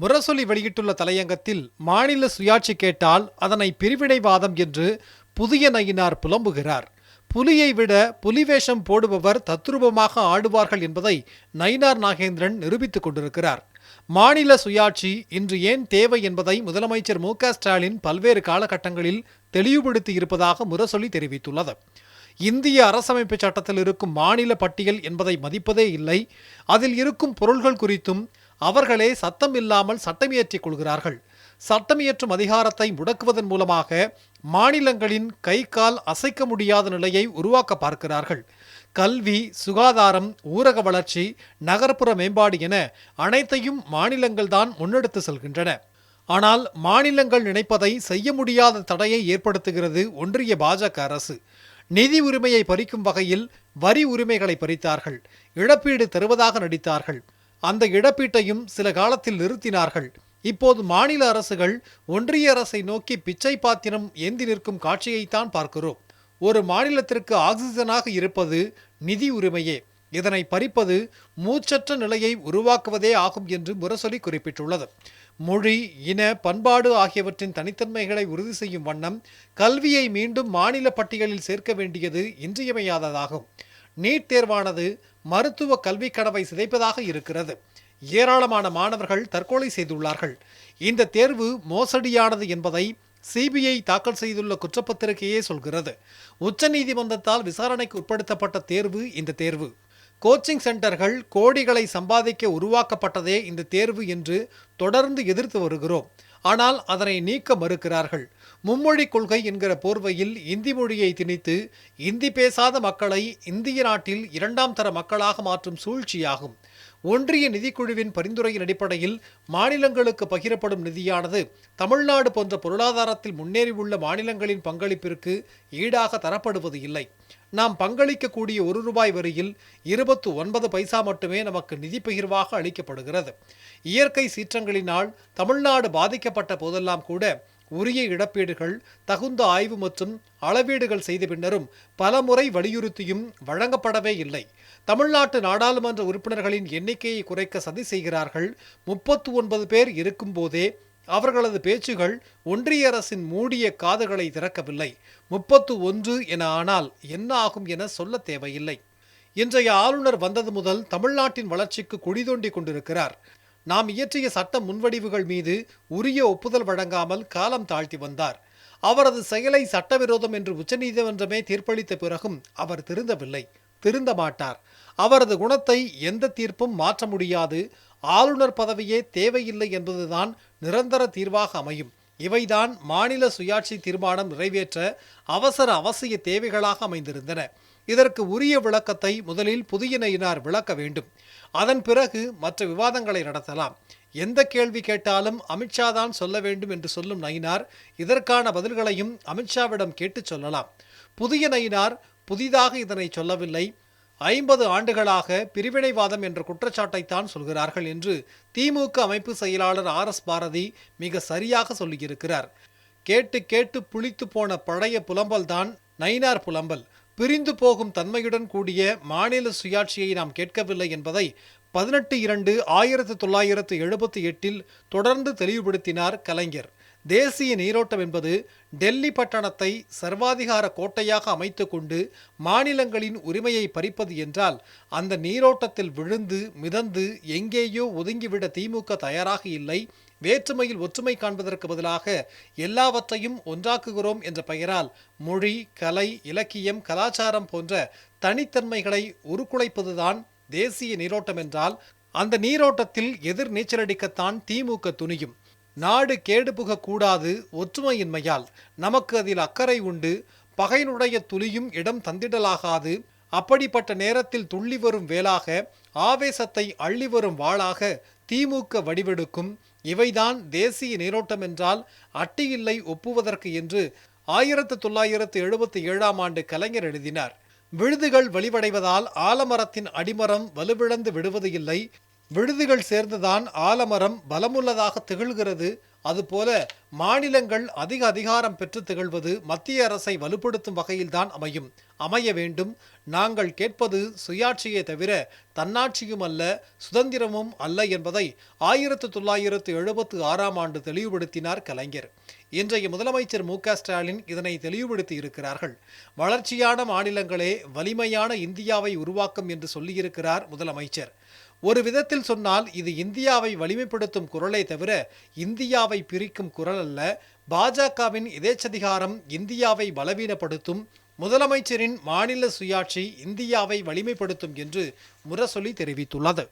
முரசொலி வெளியிட்டுள்ள தலையங்கத்தில் மாநில சுயாட்சி கேட்டால் அதனை பிரிவினைவாதம் என்று புதிய நயினார் புலம்புகிறார். புலியை விட புலிவேஷம் போடுபவர் தத்ரூபமாக ஆடுவார்கள் என்பதை நயினார் நாகேந்திரன் நிரூபித்துக் கொண்டிருக்கிறார். மாநில சுயாட்சி இன்று ஏன் தேவை என்பதை முதலமைச்சர் மு ஸ்டாலின் பல்வேறு காலகட்டங்களில் தெளிவுபடுத்தி இருப்பதாக முரசொலி தெரிவித்துள்ளது. இந்திய அரசமைப்பு சட்டத்தில் இருக்கும் மாநில பட்டியல் என்பதை மதிப்பதே இல்லை. அதில் இருக்கும் பொருள்கள் குறித்தும் அவர்களே சத்தம் இல்லாமல் சட்டமியற்றிக் கொள்கிறார்கள். சட்டமியற்றும் அதிகாரத்தை முடக்குவதன் மூலமாக மாநிலங்களின் கை கால் அசைக்க முடியாத நிலையை உருவாக்க பார்க்கிறார்கள். கல்வி சுகாதாரம் ஊரக வளர்ச்சி நகர்ப்புற மேம்பாடு என அனைத்தையும் மாநிலங்கள்தான் முன்னெடுத்து செல்கின்றன. ஆனால் மாநிலங்கள் நினைப்பதை செய்ய முடியாத தடையை ஏற்படுத்துகிறது ஒன்றிய பாஜக அரசு. நிதி உரிமையை பறிக்கும் வகையில் வரி உரிமைகளை பறித்தார்கள். இழப்பீடு தருவதாக நடித்தார்கள். அந்த இழப்பீட்டையும் சில காலத்தில் நிறுத்தினார்கள். இப்போது மாநில அரசுகள் ஒன்றிய அரசை நோக்கி பிச்சை பாத்திரம் ஏந்தி நிற்கும் காட்சியைத்தான் பார்க்கிறோம். ஒரு மாநிலத்திற்கு ஆக்சிஜனாக இருப்பது நிதி உரிமையே. இதனை பறிப்பது மூச்சற்ற நிலையை உருவாக்குவதே ஆகும் என்று முரசொலி குறிப்பிட்டுள்ளது. மொழி இன பண்பாடு ஆகியவற்றின் தனித்தன்மைகளை உறுதி செய்யும் வண்ணம் கல்வியை மீண்டும் மாநில பட்டியலில் சேர்க்க வேண்டியது இன்றியமையாததாகும். நீட் தேர்வானது மருத்துவ கல்வி கனவை சிதைப்பதாக இருக்கிறது. ஏராளமான மாணவர்கள் தற்கொலை செய்துள்ளார்கள். இந்த தேர்வு மோசடியானது என்பதை சிபிஐ தாக்கல் செய்துள்ள குற்றப்பத்திரிகையே சொல்கிறது. உச்சநீதிமன்றத்தால் விசாரணைக்கு உட்படுத்தப்பட்ட தேர்வு இந்த தேர்வு. கோச்சிங் சென்டர்கள் கோடிகளை சம்பாதிக்க உருவாக்கப்பட்டதே இந்த தேர்வு என்று தொடர்ந்து எதிர்த்து வருகிறோம். ஆனால் அதனை நீக்க மறுக்கிறார்கள். மும்மொழி கொள்கை என்கிற போர்வையில் இந்தி மொழியை திணித்து இந்தி பேசாத மக்களை இந்திய நாட்டில் இரண்டாம் தர மக்களாக மாற்றும் சூழ்ச்சியாகும். ஒன்றிய நிதிக்குழுவின் பரிந்துரையின் அடிப்படையில் மாநிலங்களுக்கு பகிரப்படும் நிதியானது தமிழ்நாடு போன்ற பொருளாதாரத்தில் முன்னேறியுள்ள மாநிலங்களின் பங்களிப்பிற்கு ஈடாக தரப்படுவது இல்லை. நாம் பங்களிக்கக்கூடிய ஒரு ரூபாய் வரியில் இருபத்து ஒன்பது பைசா மட்டுமே நமக்கு நிதி பகிர்வாக அளிக்கப்படுகிறது. இயற்கை சீற்றங்களினால் தமிழ்நாடு பாதிக்கப்பட்ட போதெல்லாம் கூட உரிய இழப்பீடுகள் தகுந்த ஆய்வு மற்றும் அளவீடுகள் செய்த பின்னரும் பலமுறை வலியுறுத்தியும் வழங்கப்படவே இல்லை. தமிழ்நாட்டு நாடாளுமன்ற உறுப்பினர்களின் எண்ணிக்கையை குறைக்க சதி செய்கிறார்கள். முப்பத்து ஒன்பது பேர் இருக்கும்போதே அவர்களது பேச்சுகள் ஒன்றிய அரசின் மூடிய காதுகளை திறக்கவில்லை. முப்பத்து ஒன்று என ஆனால் என்ன ஆகும் என சொல்ல தேவையில்லை. இன்றைய ஆளுநர் வந்தது முதல் தமிழ்நாட்டின் வளர்ச்சிக்கு குடிதோண்டி கொண்டிருக்கிறார். நாம் இயற்றிய சட்ட முன்வடிவுகள் மீது உரிய ஒப்புதல் வழங்காமல் காலம் தாழ்த்தி வந்தார். அவரது செயலை சட்டவிரோதம் என்று உச்சநீதிமன்றமே தீர்ப்பளித்த பிறகும் அவர் திருந்தவில்லை. திருந்த மாட்டார். அவரது குணத்தை எந்த தீர்ப்பும் மாற்ற முடியாது. ஆளுநர் பதவியே தேவையில்லை என்பதுதான் நிரந்தர தீர்வாக அமையும். இவைதான் மாநில சுயாட்சி தீர்மானம் நிறைவேற்ற அவசர அவசிய தேவைகளாக அமைந்திருந்தன. இதற்கு உரிய விளக்கத்தை முதலில் புதியனையினார் விளக்க வேண்டும். அதன் பிறகு மற்ற விவாதங்களை நடத்தலாம். எந்த கேள்வி கேட்டாலும் அமித்ஷா தான் சொல்ல வேண்டும் என்று சொல்லும் நயினார் இதற்கான பதில்களையும் அமித்ஷாவிடம் கேட்டு சொல்லலாம். புதிய நயினார் புதிதாக இதனை சொல்லவில்லை. ஐம்பது ஆண்டுகளாக பிரிவினைவாதம் என்ற குற்றச்சாட்டைத்தான் சொல்கிறார்கள் என்று திமுக அமைப்பு செயலாளர் ஆர் எஸ் பாரதி மிக சரியாக சொல்லியிருக்கிறார். கேட்டு கேட்டு புளித்து போன பழைய புலம்பல்தான் நயினார் புலம்பல். பிரிந்து போகும் தன்மையுடன் கூடிய மாநில சுயாட்சியை நாம் கேட்கவில்லை என்பதை பதினெட்டு இரண்டு ஆயிரத்து தொள்ளாயிரத்து எழுபத்தி எட்டில் தொடர்ந்து தெளிவுபடுத்தினார் கலைஞர். தேசிய நீரோட்டம் என்பது டெல்லி பட்டணத்தை சர்வாதிகார கோட்டையாக அமைத்துக்கொண்டு மாநிலங்களின் உரிமையை பறிப்பது என்றால் அந்த நீரோட்டத்தில் விழுந்து மிதந்து எங்கேயோ ஒதுங்கிவிட திமுக தயாராக இல்லை. வேற்றுமையில் ஒற்றுமை காண்பதற்கு பதிலாக எல்லாவற்றையும் ஒன்றாக்குகிறோம் என்ற பெயரால் மொழி கலை இலக்கியம் கலாச்சாரம் போன்ற தனித்தன்மைகளை உருக்குலைப்பதுதான் தேசிய நீரோட்டம் என்றால் அந்த நீரோட்டத்தில் எதிர் நீச்சலடிக்கத்தான் திமுக துணியும். நாடு கேடு புகக்கூடாது ஒற்றுமையின்மையால் நமக்கு அதில் அக்கறை உண்டு. பகையினுடைய துளியும் இடம் தந்திடலாகாது. அப்படிப்பட்ட நேரத்தில் துள்ளி வரும் வேளாக ஆவேசத்தை அள்ளி வரும் வாளாக திமுக வடிவெடுக்கும். இவைதான் தேசிய நீரோட்டம் என்றால் அட்டியில்லை ஒப்புவதற்கு என்று ஆயிரத்து தொள்ளாயிரத்து எழுபத்தி ஏழாம் ஆண்டு கலைஞர் எழுதினார். விழுதுகள் வலிவடைவதால் ஆலமரத்தின் அடிமரம் வலுவிழந்து விடுவது இல்லை. விடுதிகள் சேர்ந்துதான் ஆலமரம் பலமுள்ளதாக திகழ்கிறது. அதுபோல மாநிலங்கள் அதிக அதிகாரம் பெற்று திகழ்வது மத்திய அரசை வலுப்படுத்தும் வகையில்தான் அமையும். அமைய வேண்டும். நாங்கள் கேட்பது சுயாட்சியை தவிர தன்னாட்சியும் அல்ல சுதந்திரமும் அல்ல என்பதை ஆயிரத்து தொள்ளாயிரத்து எழுபத்து ஆறாம் ஆண்டு தெளிவுபடுத்தினார் கலைஞர். இன்றைய முதலமைச்சர் மு க ஸ்டாலின் இதனை தெளிவுபடுத்தி இருக்கிறார்கள். வளர்ச்சியான மாநிலங்களே வலிமையான இந்தியாவை உருவாக்கும் என்று சொல்லியிருக்கிறார் முதலமைச்சர். ஒரு விதத்தில் சொன்னால் இது இந்தியாவை வலிமைப்படுத்தும் குரலை தவிர இந்தியாவை பிரிக்கும் குரல் அல்ல. பாஜகவின் எதேச்சதிகாரம் இந்தியாவை பலவீனப்படுத்தும் முதலமைச்சரின் மாநில சுயாட்சி இந்தியாவை வலிமைப்படுத்தும் என்று முரசொலி தெரிவித்துள்ளது.